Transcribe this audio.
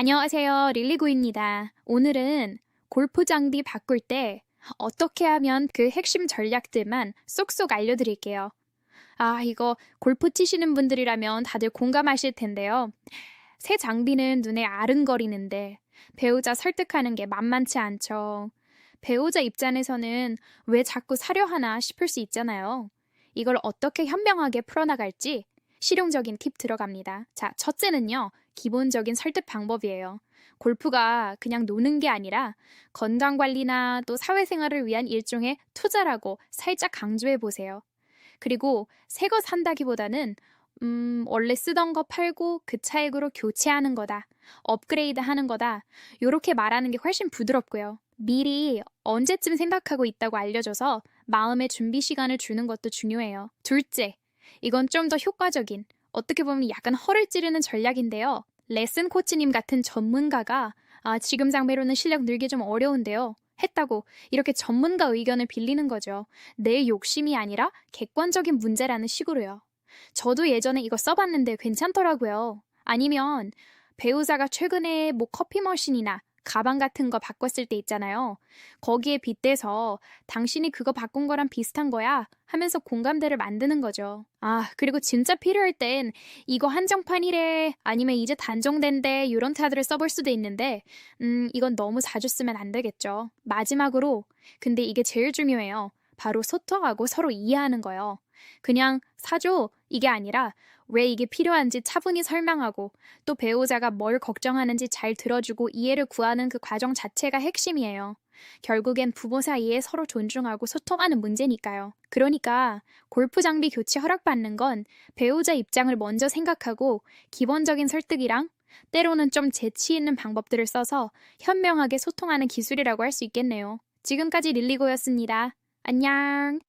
안녕하세요. 릴리구입니다. 오늘은 골프 장비 바꿀 때 어떻게 하면 그 핵심 전략들만 쏙쏙 알려드릴게요. 아, 이거 골프 치시는 분들이라면 다들 공감하실 텐데요. 새 장비는 눈에 아른거리는데 배우자 설득하는 게 만만치 않죠. 배우자 입장에서는 왜 자꾸 사려 하나 싶을 수 있잖아요. 이걸 어떻게 현명하게 풀어나갈지 실용적인 팁 들어갑니다. 자, 첫째는요. 기본적인 설득 방법이에요. 골프가 그냥 노는 게 아니라 건강 관리나 또 사회생활을 위한 일종의 투자라고 살짝 강조해 보세요. 그리고 새 거 산다기보다는 음, 원래 쓰던 거 팔고 그 차액으로 교체하는 거다. 업그레이드 하는 거다. 요렇게 말하는 게 훨씬 부드럽고요. 미리 언제쯤 생각하고 있다고 알려줘서 마음의 준비 시간을 주는 것도 중요해요. 둘째, 이건 좀 더 효과적인, 어떻게 보면 약간 허를 찌르는 전략인데요. 레슨 코치님 같은 전문가가 아, 지금 장비로는 실력 늘기 좀 어려운데요. 했다고 이렇게 전문가 의견을 빌리는 거죠. 내 욕심이 아니라 객관적인 문제라는 식으로요. 저도 예전에 이거 써봤는데 괜찮더라고요. 아니면 배우자가 최근에 뭐 커피 머신이나 가방 같은 거 바꿨을 때 있잖아요. 거기에 빗대서 당신이 그거 바꾼 거랑 비슷한 거야 하면서 공감대를 만드는 거죠. 아, 그리고 진짜 필요할 땐 이거 한정판이래 아니면 이제 단종된대 이런 카드를 써볼 수도 있는데 음, 이건 너무 자주 쓰면 안 되겠죠. 마지막으로 근데 이게 제일 중요해요. 바로 소통하고 서로 이해하는 거요. 그냥 사줘 이게 아니라 왜 이게 필요한지 차분히 설명하고 또 배우자가 뭘 걱정하는지 잘 들어주고 이해를 구하는 그 과정 자체가 핵심이에요. 결국엔 부부 사이에 서로 존중하고 소통하는 문제니까요. 그러니까 골프 장비 교체 허락받는 건 배우자 입장을 먼저 생각하고 기본적인 설득이랑 때로는 좀 재치 있는 방법들을 써서 현명하게 소통하는 기술이라고 할 수 있겠네요. 지금까지 릴리고였습니다. 안녕!